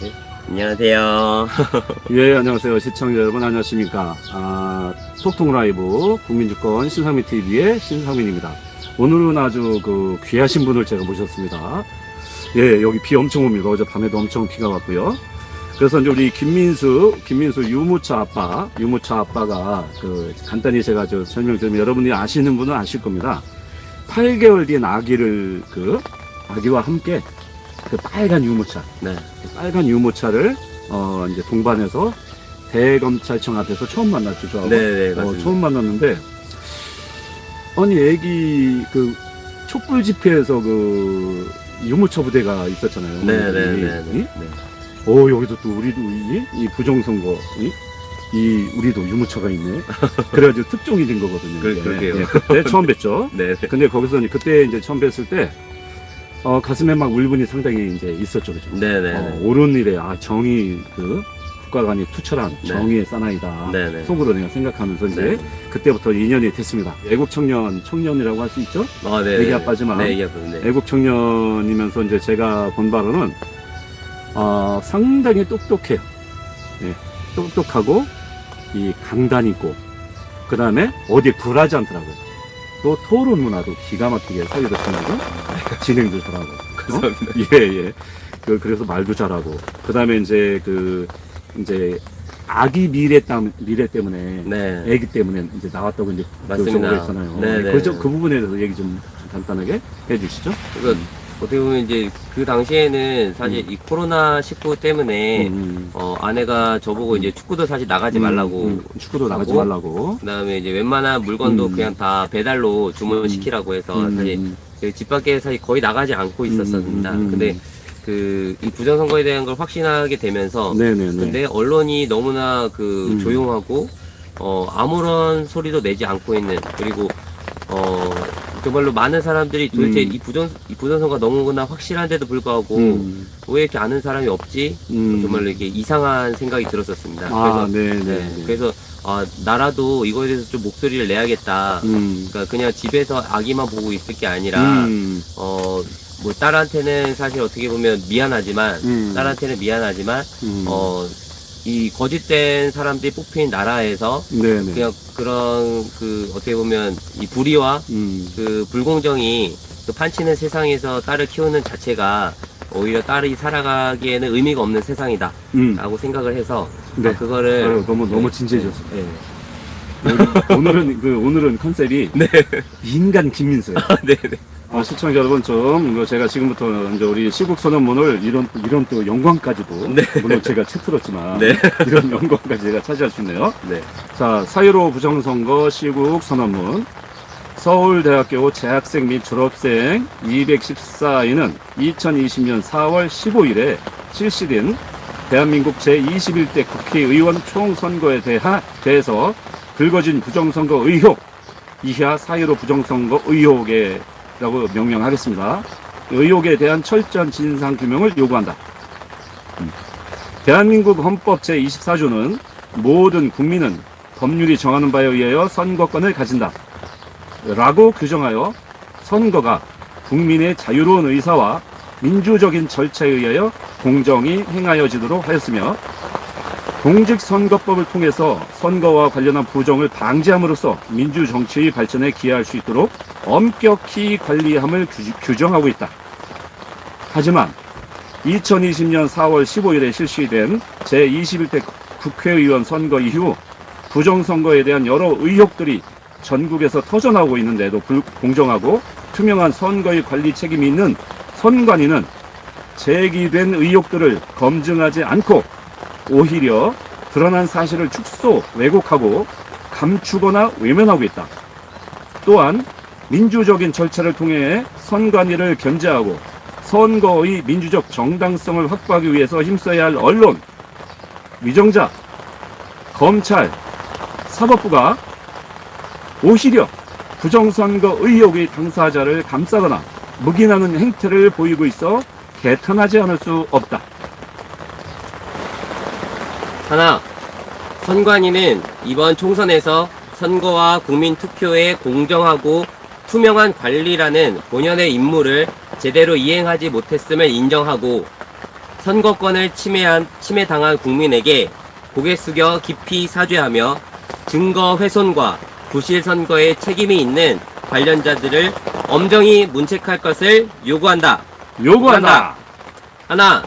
네. 안녕하세요. 예, 안녕하세요. 시청자 여러분, 안녕하십니까. 아, 톡톡 라이브 국민주권 신상민 TV의 신상민입니다. 오늘은 아주 그 귀하신 분을 제가 모셨습니다. 예, 여기 비 엄청 옵니다. 어제 밤에도 엄청 비가 왔고요. 그래서 이제 우리 김민수, 김민수 유무차 아빠, 유무차 아빠가 그 간단히 제가 저 설명드리면 여러분이 아시는 분은 아실 겁니다. 8개월 된 아기를 그 아기와 함께 그 빨간 유모차, 네. 빨간 유모차를 어 이제 동반해서 대검찰청 앞에서 처음 만났죠. 저하고. 네 네, 어, 맞습니다. 처음 만났는데 아니 애기 그 촛불 집회에서 그 유모차 부대가 있었잖아요. 네네네. 이? 네. 어 여기도 또 우리도 이, 이 부정선거 이? 이 우리도 유모차가 있네. 그래가지고 특종이 된 거거든요. 그- 이게. 그러게요. 예, 그때 처음 뵀죠. 네. 근데 거기서 이제 그때 이제 처음 뵀을 때 어, 가슴에 막 울분이 상당히 이제 있었죠, 그죠? 네네. 어, 옳은 일에 아 정의 그 국가관이 투철한 네. 정의의 사나이다. 네네. 속으로 내가 생각하면서 이제 네. 그때부터 인연이 됐습니다. 애국 청년 청년이라고 할 수 있죠? 아, 네. 애기 아빠지만 네, 애기 아빠. 네. 애국 청년이면서 이제 제가 본 바로는 어, 상당히 똑똑해요. 예, 똑똑하고 이 강단 있고 그 다음에 어디 굴하지 않더라고요. 또 토론 문화도 기가 막히게 사회도 편하고 진행도 잘하고. 감사합니다. 예, 예. 그, 그래서 말도 잘하고. 그 다음에 이제 그, 이제, 아기 미래 땀, 미래 때문에, 네. 애기 때문에 이제 나왔다고 이제 맞습니다. 그 했잖아요. 네, 네. 그, 저- 그 부분에 대해서 얘기 좀 간단하게 해 주시죠. 그러니까 어떻게 보면 이제 그 당시에는 사실 이 코로나 19 때문에 음, 어, 아내가 저보고 이제 축구도 사실 나가지 음, 말라고 음, 축구도 나가지 하고, 말라고. 그다음에 이제 웬만한 물건도 음. 그냥 다 배달로 주문시키라고 해서 음, 사실 음, 그집 밖에 사실 거의 나가지 않고 있었습니다. 음, 음, 음. 근데 그 이 부정선거에 대한 걸 확신하게 되면서 네네네. 근데 언론이 너무나 그 음. 조용하고 어 아무런 소리도 내지 않고 있는 그리고 어 정말로 많은 사람들이 도대체 음. 이 부정 이 부정선거가 너무나 확실한데도 불구하고 음, 왜 이렇게 아는 사람이 없지 음. 정말로 이렇게 이상한 생각이 들었었습니다. 아, 그래서 네네. 네, 그래서 아 나라도 이거에 대해서 좀 목소리를 내야겠다. 음, 그러니까 그냥 집에서 아기만 보고 있을 게 아니라 음, 어 뭐 딸한테는 사실 어떻게 보면 미안하지만 음, 딸한테는 미안하지만 음. 어 이 거짓된 사람들이 뽑힌 나라에서 네네. 그냥 그런 그 어떻게 보면 이 불의와 음, 그 불공정이 그 판치는 세상에서 딸을 키우는 자체가 오히려 딸이 살아가기에는 의미가 없는 세상이다 음. 라고 생각을 해서 네. 아, 그거를 아유, 너무, 너무 네. 진지해졌어. 네. 오늘은, 그, 오늘은 컨셉이 네. 인간 김민수예요. 네, 네. 아, 시청자 여러분 좀 이거 제가 지금부터 이제 우리 시국 선언문을 이런 이런 또 영광까지도 네. 물론 제가 책 들었지만 네. 이런 영광까지 제가 차지할 수 있네요. 네. 자, 사유로 부정선거 시국 선언문 서울대학교 재학생 및 졸업생 214인은 2020년 4월 15일에 실시된 대한민국 제21대 국회의원 총선거에 대하, 대해서 불거진 부정선거 의혹 이하 사유로 부정선거 의혹에 라고 명명하겠습니다. 의혹에 대한 철저한 진상 규명을 요구한다. 음. 대한민국 헌법 제24조는 모든 국민은 법률이 정하는 바에 의하여 선거권을 가진다. 라고 규정하여 선거가 국민의 자유로운 의사와 민주적인 절차에 의하여 공정히 행하여지도록 하였으며 공직선거법을 통해서 선거와 관련한 부정을 방지함으로써 민주정치의 발전에 기여할 수 있도록 엄격히 관리함을 규- 규정하고 있다. 하지만 2020년 4월 15일에 실시된 제21대 국회의원 선거 이후 부정선거에 대한 여러 의혹들이 전국에서 터져나오고 있는데도 불- 공정하고 투명한 선거의 관리 책임이 있는 선관위는 제기된 의혹들을 검증하지 않고 오히려 드러난 사실을 축소, 왜곡하고 감추거나 외면하고 있다. 또한 민주적인 절차를 통해 선관위를 견제하고 선거의 민주적 정당성을 확보하기 위해서 힘써야 할 언론, 위정자, 검찰, 사법부가 오히려 부정선거 의혹의 당사자를 감싸거나 묵인하는 행태를 보이고 있어 개탄하지 않을 수 없다. 하나, 선관위는 이번 총선에서 선거와 국민 투표의 공정하고 투명한 관리라는 본연의 임무를 제대로 이행하지 못했음을 인정하고 선거권을 침해한, 침해당한 국민에게 고개 숙여 깊이 사죄하며 증거 훼손과 부실 선거에 책임이 있는 관련자들을 엄정히 문책할 것을 요구한다. 요구한다. 하나,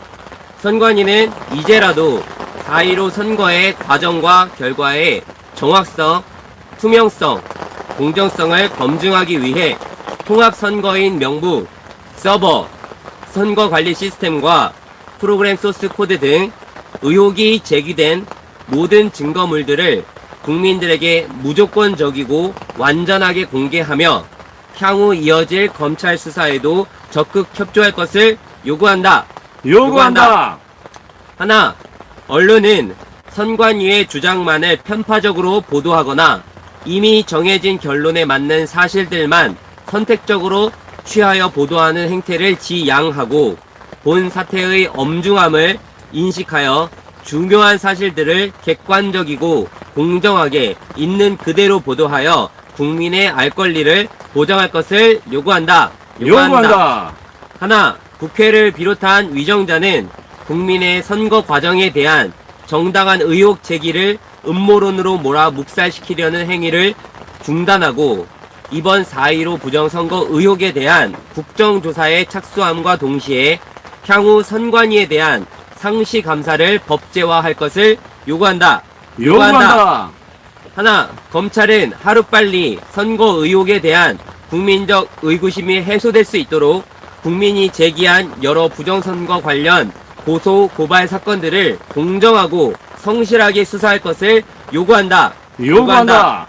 선관위는 이제라도 4.15 선거의 과정과 결과의 정확성, 투명성, 공정성을 검증하기 위해 통합선거인 명부, 서버, 선거관리 시스템과 프로그램 소스 코드 등 의혹이 제기된 모든 증거물들을 국민들에게 무조건적이고 완전하게 공개하며 향후 이어질 검찰 수사에도 적극 협조할 것을 요구한다. 요구한다. 하나, 언론은 선관위의 주장만을 편파적으로 보도하거나 이미 정해진 결론에 맞는 사실들만 선택적으로 취하여 보도하는 행태를 지양하고 본 사태의 엄중함을 인식하여 중요한 사실들을 객관적이고 공정하게 있는 그대로 보도하여 국민의 알 권리를 보장할 것을 요구한다. 요구한다. 하나, 국회를 비롯한 위정자는 국민의 선거 과정에 대한 정당한 의혹 제기를 음모론으로 몰아 묵살시키려는 행위를 중단하고 이번 4.15 부정선거 의혹에 대한 국정조사에 착수함과 동시에 향후 선관위에 대한 상시 감사를 법제화할 것을 요구한다. 요구한다. 하나, 검찰은 하루빨리 선거 의혹에 대한 국민적 의구심이 해소될 수 있도록 국민이 제기한 여러 부정선거 관련 고소, 고발 사건들을 공정하고 성실하게 수사할 것을 요구한다. 요구한다.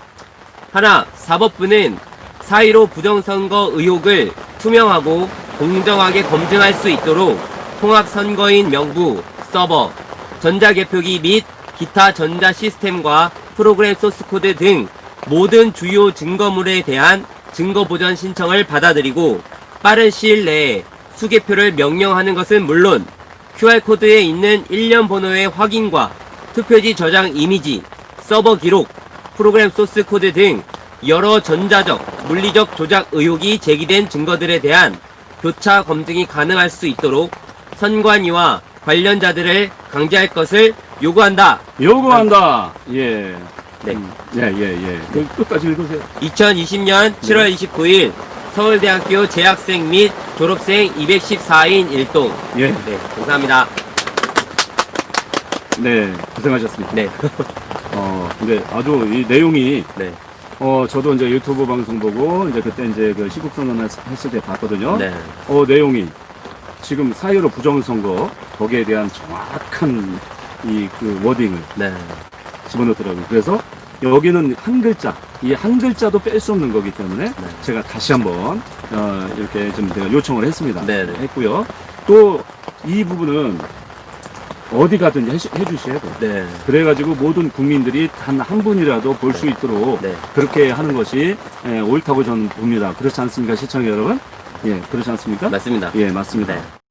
하나, 사법부는 4.15 부정선거 의혹을 투명하고 공정하게 검증할 수 있도록 통합선거인 명부, 서버, 전자개표기 및 기타 전자 시스템과 프로그램 소스코드 등 모든 주요 증거물에 대한 증거 보전 신청을 받아들이고 빠른 시일 내에 수개표를 명령하는 것은 물론 QR코드에 있는 일련 번호의 확인과 투표지 저장 이미지, 서버 기록, 프로그램 소스 코드 등 여러 전자적, 물리적 조작 의혹이 제기된 증거들에 대한 교차 검증이 가능할 수 있도록 선관위와 관련자들을 강제할 것을 요구한다. 요구한다. 예. 네. 음, 예, 예, 예. 그 끝까지 읽으세요. 2020년 7월 29일 서울대학교 재학생 및 졸업생 214인 1동. 예. 네, 감사합니다. 네. 고생하셨습니다. 네, 어, 근데 아주 이 내용이 네, 어, 저도 이제 유튜브 방송 보고 이제 그때 이제 그 시국선언 했을 때 봤거든요. 네, 어, 내용이 지금 사유로 부정선거 거기에 대한 정확한 이 그 워딩을 네, 집어넣더라고요. 그래서 여기는 한 글자, 이 한 글자도 뺄 수 없는 거기 때문에 제가 다시 한번 어, 이렇게 좀 제가 요청을 했습니다. 네, 네. 했고요. 또 이 부분은 어디 가든지 해주- 해주셔야 돼요. 네, 그래가지고 모든 국민들이 단 한 분이라도 볼 수 있도록 네. 그렇게 하는 것이 예, 옳다고 저는 봅니다. 그렇지 않습니까, 시청자 여러분? 예, 그렇지 않습니까? 맞습니다. 예, 맞습니다. 네.